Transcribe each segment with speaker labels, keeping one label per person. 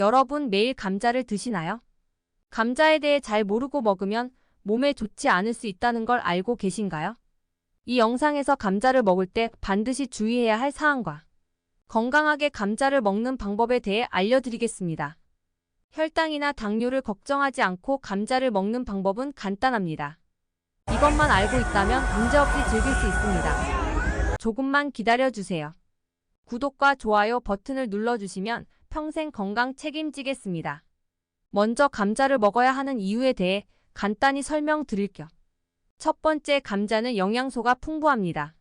Speaker 1: 여러분 매일 감자를 드시나요? 감자에 대해 잘 모르고 먹으면 몸에 좋지 않을 수 있다는 걸 알고 계신가요? 이 영상에서 감자를 먹을 때 반드시 주의해야 할 사항과 건강하게 감자를 먹는 방법에 대해 알려드리겠습니다. 혈당이나 당뇨를 걱정하지 않고 감자를 먹는 방법은 간단합니다. 이것만 알고 있다면 문제없이 즐길 수 있습니다. 조금만 기다려주세요. 구독과 좋아요 버튼을 눌러주시면 평생 건강 책임지겠습니다. 먼저 감자를 먹어야 하는 이유에 대해 간단히 설명드릴 겸. 첫 번째, 감자는 영양소가 풍부합니다.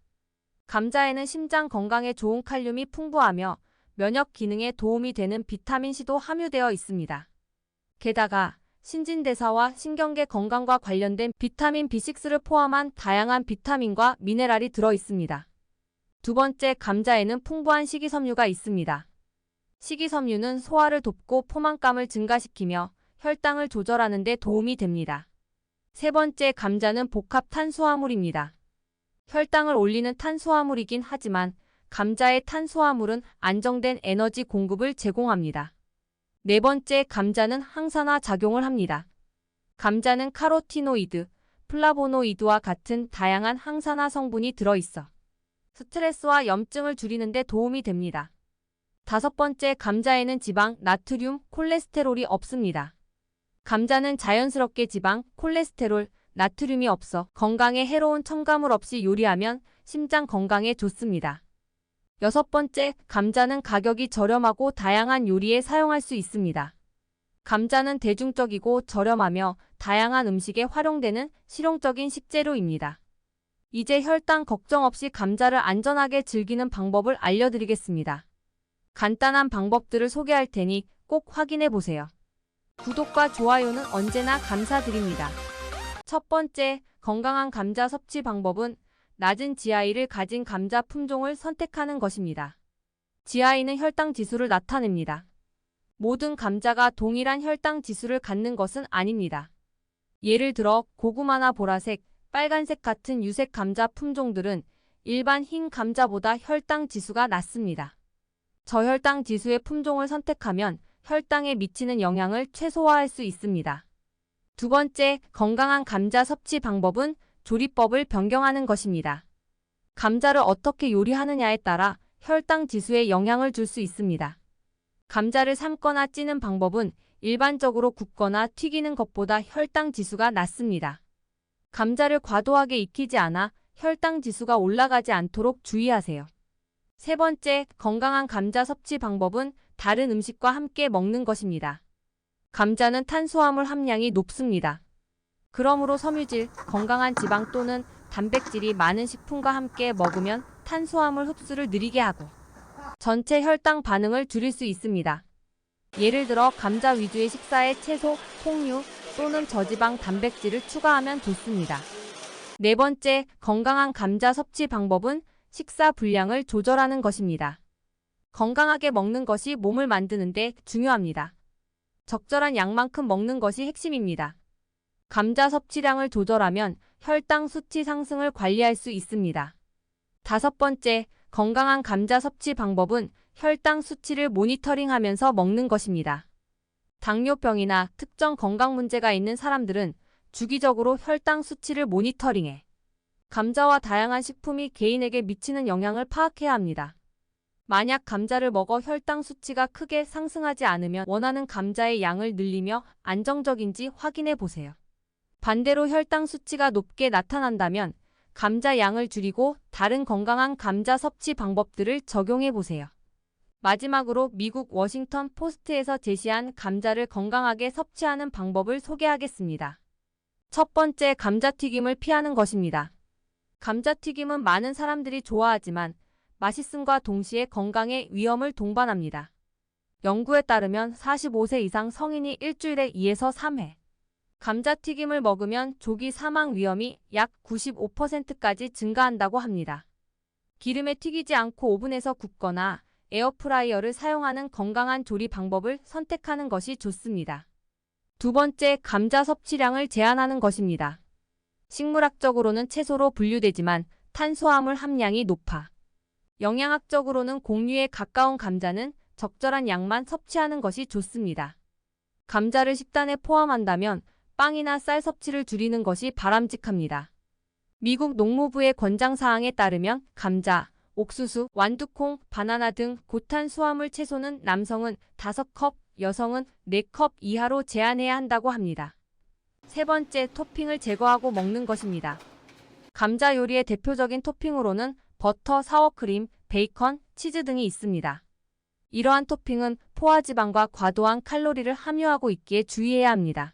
Speaker 1: 감자에는 심장 건강에 좋은 칼륨이 풍부하며 면역 기능에 도움이 되는 비타민C도 함유되어 있습니다. 게다가 신진대사와 신경계 건강과 관련된 비타민 B6를 포함한 다양한 비타민과 미네랄이 들어 있습니다. 두 번째, 감자에는 풍부한 식이섬유가 있습니다. 식이섬유는 소화를 돕고 포만감을 증가시키며 혈당을 조절하는 데 도움이 됩니다. 세 번째, 감자는 복합 탄수화물입니다. 혈당을 올리는 탄수화물이긴 하지만 감자의 탄수화물은 안정된 에너지 공급을 제공합니다. 네 번째, 감자는 항산화 작용을 합니다. 감자는 카로티노이드, 플라보노이드와 같은 다양한 항산화 성분이 들어있어 스트레스와 염증을 줄이는 데 도움이 됩니다. 다섯 번째, 감자에는 지방, 나트륨, 콜레스테롤이 없습니다. 감자는 자연스럽게 지방, 콜레스테롤, 나트륨이 없어 건강에 해로운 첨가물 없이 요리하면 심장 건강에 좋습니다. 여섯 번째, 감자는 가격이 저렴하고 다양한 요리에 사용할 수 있습니다. 감자는 대중적이고 저렴하며 다양한 음식에 활용되는 실용적인 식재료입니다. 이제 혈당 걱정 없이 감자를 안전하게 즐기는 방법을 알려드리겠습니다. 간단한 방법들을 소개할 테니 꼭 확인해 보세요. 구독과 좋아요는 언제나 감사드립니다. 첫 번째, 건강한 감자 섭취 방법은 낮은 GI를 가진 감자 품종을 선택하는 것입니다. GI는 혈당 지수를 나타냅니다. 모든 감자가 동일한 혈당 지수를 갖는 것은 아닙니다. 예를 들어 고구마나 보라색, 빨간색 같은 유색 감자 품종들은 일반 흰 감자보다 혈당 지수가 낮습니다. 저혈당 지수의 품종을 선택하면 혈당에 미치는 영향을 최소화할 수 있습니다. 두 번째, 건강한 감자 섭취 방법은 조리법을 변경하는 것입니다. 감자를 어떻게 요리하느냐에 따라 혈당 지수에 영향을 줄 수 있습니다. 감자를 삶거나 찌는 방법은 일반적으로 굽거나 튀기는 것보다 혈당 지수가 낮습니다. 감자를 과도하게 익히지 않아 혈당 지수가 올라가지 않도록 주의하세요. 세 번째, 건강한 감자 섭취 방법은 다른 음식과 함께 먹는 것입니다. 감자는 탄수화물 함량이 높습니다. 그러므로 섬유질, 건강한 지방 또는 단백질이 많은 식품과 함께 먹으면 탄수화물 흡수를 느리게 하고 전체 혈당 반응을 줄일 수 있습니다. 예를 들어 감자 위주의 식사에 채소, 콩류 또는 저지방 단백질을 추가하면 좋습니다. 네 번째, 건강한 감자 섭취 방법은 식사 분량을 조절하는 것입니다. 건강하게 먹는 것이 몸을 만드는데 중요합니다. 적절한 양만큼 먹는 것이 핵심입니다. 감자 섭취량을 조절하면 혈당 수치 상승을 관리할 수 있습니다. 다섯 번째, 건강한 감자 섭취 방법은 혈당 수치를 모니터링하면서 먹는 것입니다. 당뇨병이나 특정 건강 문제가 있는 사람들은 주기적으로 혈당 수치를 모니터링해 감자와 다양한 식품이 개인에게 미치는 영향을 파악해야 합니다. 만약 감자를 먹어 혈당 수치가 크게 상승하지 않으면 원하는 감자의 양을 늘리며 안정적인지 확인해 보세요. 반대로 혈당 수치가 높게 나타난다면 감자 양을 줄이고 다른 건강한 감자 섭취 방법들을 적용해 보세요. 마지막으로 미국 워싱턴 포스트에서 제시한 감자를 건강하게 섭취하는 방법을 소개하겠습니다. 첫 번째, 감자튀김을 피하는 것입니다. 감자튀김은 많은 사람들이 좋아하지만 맛있음과 동시에 건강에 위험을 동반합니다. 연구에 따르면 45세 이상 성인이 일주일에 2에서 3회 감자튀김을 먹으면 조기 사망 위험이 약 95%까지 증가한다고 합니다. 기름에 튀기지 않고 오븐에서 굽거나 에어프라이어를 사용하는 건강한 조리 방법을 선택하는 것이 좋습니다. 두 번째, 감자 섭취량을 제한하는 것입니다. 식물학적으로는 채소로 분류되지만 탄수화물 함량이 높아 영양학적으로는 곡류에 가까운 감자는 적절한 양만 섭취하는 것이 좋습니다. 감자를 식단에 포함한다면 빵이나 쌀 섭취를 줄이는 것이 바람직합니다. 미국 농무부의 권장 사항에 따르면 감자, 옥수수, 완두콩, 바나나 등 고탄수화물 채소는 남성은 5컵, 여성은 4컵 이하로 제한해야 한다고 합니다. 세 번째, 토핑을 제거하고 먹는 것입니다. 감자 요리의 대표적인 토핑으로는 버터, 사워크림, 베이컨, 치즈 등이 있습니다. 이러한 토핑은 포화지방과 과도한 칼로리를 함유하고 있기에 주의해야 합니다.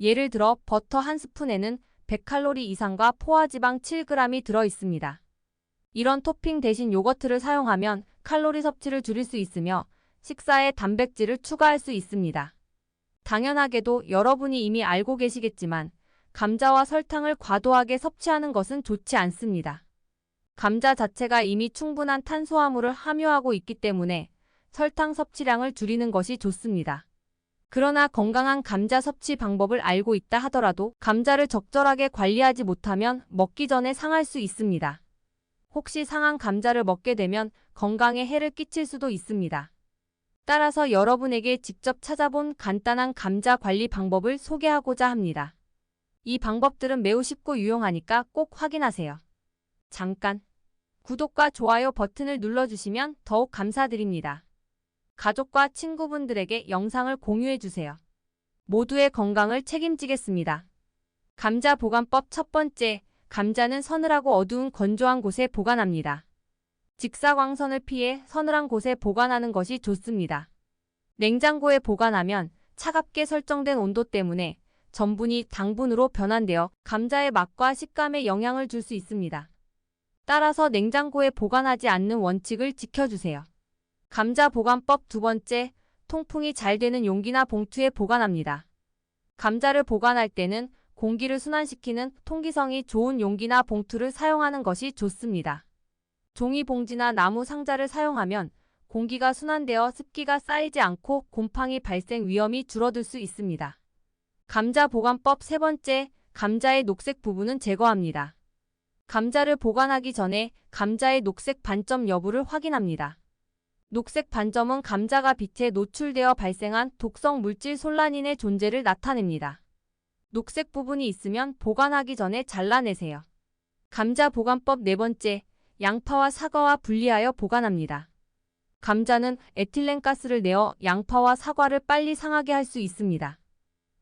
Speaker 1: 예를 들어 버터 한 스푼에는 100칼로리 이상과 포화지방 7g이 들어 있습니다. 이런 토핑 대신 요거트를 사용하면 칼로리 섭취를 줄일 수 있으며 식사에 단백질을 추가할 수 있습니다. 당연하게도 여러분이 이미 알고 계시겠지만 감자와 설탕을 과도하게 섭취하는 것은 좋지 않습니다. 감자 자체가 이미 충분한 탄수화물을 함유하고 있기 때문에 설탕 섭취량을 줄이는 것이 좋습니다. 그러나 건강한 감자 섭취 방법을 알고 있다 하더라도 감자를 적절하게 관리하지 못하면 먹기 전에 상할 수 있습니다. 혹시 상한 감자를 먹게 되면 건강에 해를 끼칠 수도 있습니다. 따라서 여러분에게 직접 찾아본 간단한 감자 관리 방법을 소개하고자 합니다. 이 방법들은 매우 쉽고 유용하니까 꼭 확인하세요. 잠깐 구독과 좋아요 버튼을 눌러주시면 더욱 감사드립니다. 가족과 친구분들에게 영상을 공유해주세요. 모두의 건강을 책임지겠습니다. 감자 보관법 첫 번째, 감자는 서늘하고 어두운 건조한 곳에 보관합니다. 직사광선을 피해 서늘한 곳에 보관하는 것이 좋습니다. 냉장고에 보관하면 차갑게 설정된 온도 때문에 전분이 당분으로 변환되어 감자의 맛과 식감에 영향을 줄 수 있습니다. 따라서 냉장고에 보관하지 않는 원칙을 지켜주세요. 감자 보관법 두 번째, 통풍이 잘 되는 용기나 봉투에 보관합니다. 감자를 보관할 때는 공기를 순환시키는 통기성이 좋은 용기나 봉투를 사용하는 것이 좋습니다. 종이 봉지나 나무 상자를 사용하면 공기가 순환되어 습기가 쌓이지 않고 곰팡이 발생 위험이 줄어들 수 있습니다. 감자 보관법 세 번째, 감자의 녹색 부분은 제거합니다. 감자를 보관하기 전에 감자의 녹색 반점 여부를 확인합니다. 녹색 반점은 감자가 빛에 노출되어 발생한 독성 물질 솔라닌의 존재를 나타냅니다. 녹색 부분이 있으면 보관하기 전에 잘라내세요. 감자 보관법 네 번째, 양파와 사과와 분리하여 보관합니다. 감자는 에틸렌가스를 내어 양파와 사과를 빨리 상하게 할 수 있습니다.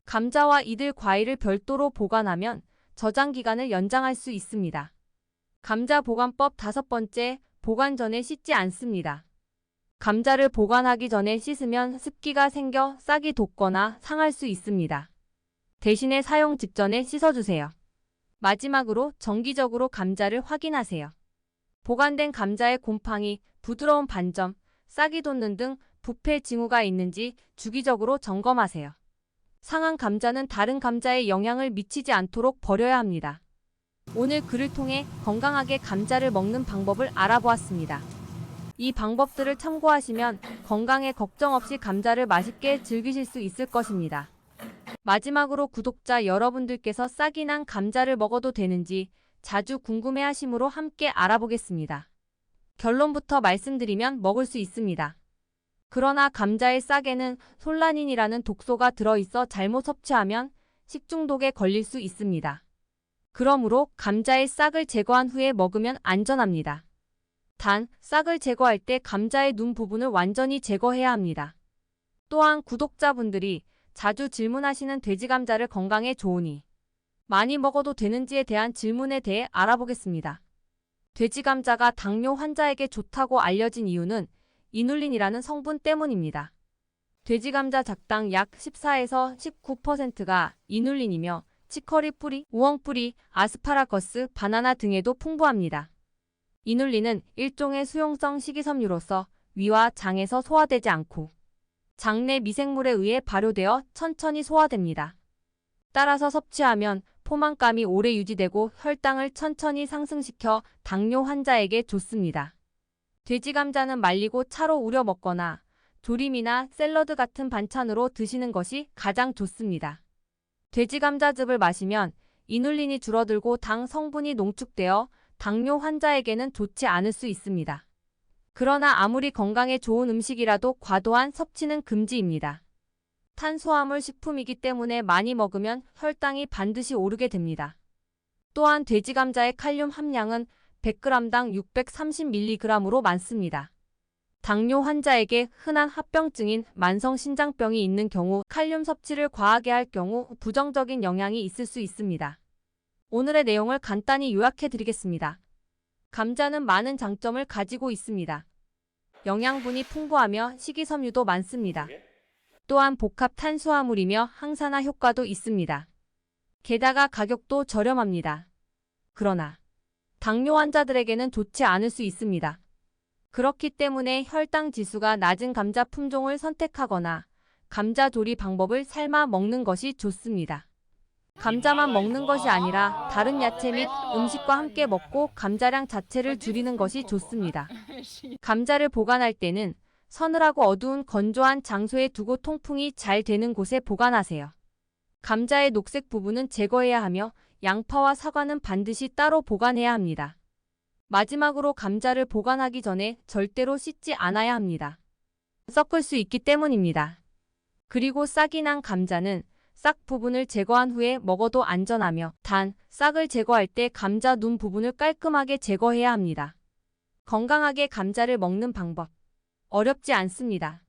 Speaker 1: 감자와 이들 과일을 별도로 보관하면 저장 기간을 연장할 수 있습니다. 감자 보관법 다섯 번째, 보관 전에 씻지 않습니다. 감자를 보관하기 전에 씻으면 습기가 생겨 싹이 돋거나 상할 수 있습니다. 대신에 사용 직전에 씻어주세요. 마지막으로 정기적으로 감자를 확인하세요. 보관된 감자의 곰팡이, 부드러운 반점, 싹이 돋는 등 부패 징후가 있는지 주기적으로 점검하세요. 상한 감자는 다른 감자에 영향을 미치지 않도록 버려야 합니다. 오늘 글을 통해 건강하게 감자를 먹는 방법을 알아보았습니다. 이 방법들을 참고하시면 건강에 걱정 없이 감자를 맛있게 즐기실 수 있을 것입니다. 마지막으로 구독자 여러분들께서 싹이 난 감자를 먹어도 되는지 자주 궁금해 하심으로 함께 알아보겠습니다. 결론부터 말씀드리면 먹을 수 있습니다. 그러나 감자의 싹에는 솔라닌이라는 독소가 들어있어 잘못 섭취하면 식중독에 걸릴 수 있습니다. 그러므로 감자의 싹을 제거한 후에 먹으면 안전합니다. 단, 싹을 제거할 때 감자의 눈 부분을 완전히 제거해야 합니다. 또한 구독자분들이 자주 질문하시는 돼지 감자를 건강에 좋으니 많이 먹어도 되는지에 대한 질문에 대해 알아보겠습니다. 돼지 감자가 당뇨 환자에게 좋다고 알려진 이유는 이눌린이라는 성분 때문입니다. 돼지 감자 작당 약 14에서 19%가 이눌린이며 치커리 뿌리, 우엉 뿌리, 아스파라거스, 바나나 등에도 풍부합니다. 이눌린은 일종의 수용성 식이섬유로서 위와 장에서 소화되지 않고 장내 미생물에 의해 발효되어 천천히 소화됩니다. 따라서 섭취하면 포만감이 오래 유지되고 혈당을 천천히 상승시켜 당뇨 환자에게 좋습니다. 돼지 감자는 말리고 차로 우려 먹거나 조림이나 샐러드 같은 반찬으로 드시는 것이 가장 좋습니다. 돼지 감자즙을 마시면 이눌린이 줄어들고 당 성분이 농축되어 당뇨 환자에게는 좋지 않을 수 있습니다. 그러나 아무리 건강에 좋은 음식이라도 과도한 섭취는 금지입니다. 탄수화물 식품이기 때문에 많이 먹으면 혈당이 반드시 오르게 됩니다. 또한 돼지 감자의 칼륨 함량은 100g당 630mg으로 많습니다. 당뇨 환자에게 흔한 합병증인 만성 신장병이 있는 경우 칼륨 섭취를 과하게 할 경우 부정적인 영향이 있을 수 있습니다. 오늘의 내용을 간단히 요약해 드리겠습니다. 감자는 많은 장점을 가지고 있습니다. 영양분이 풍부하며 식이섬유도 많습니다. 또한 복합 탄수화물이며 항산화 효과도 있습니다. 게다가 가격도 저렴합니다. 그러나 당뇨 환자들에게는 좋지 않을 수 있습니다. 그렇기 때문에 혈당 지수가 낮은 감자 품종을 선택하거나 감자 조리 방법을 삶아 먹는 것이 좋습니다. 감자만 먹는 것이 아니라 다른 야채 및 음식과 함께 먹고 감자량 자체를 줄이는 것이 좋습니다. 감자를 보관할 때는 서늘하고 어두운 건조한 장소에 두고 통풍이 잘 되는 곳에 보관하세요. 감자의 녹색 부분은 제거해야 하며 양파와 사과는 반드시 따로 보관해야 합니다. 마지막으로 감자를 보관하기 전에 절대로 씻지 않아야 합니다. 섞을 수 있기 때문입니다. 그리고 싹이 난 감자는 싹 부분을 제거한 후에 먹어도 안전하며 단, 싹을 제거할 때 감자 눈 부분을 깔끔하게 제거해야 합니다. 건강하게 감자를 먹는 방법. 어렵지 않습니다.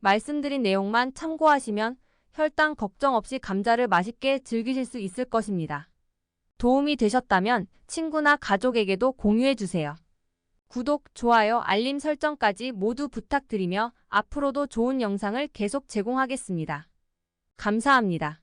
Speaker 1: 말씀드린 내용만 참고하시면 혈당 걱정 없이 감자를 맛있게 즐기실 수 있을 것입니다. 도움이 되셨다면 친구나 가족에게도 공유해주세요. 구독, 좋아요, 알림 설정까지 모두 부탁드리며 앞으로도 좋은 영상을 계속 제공하겠습니다. 감사합니다.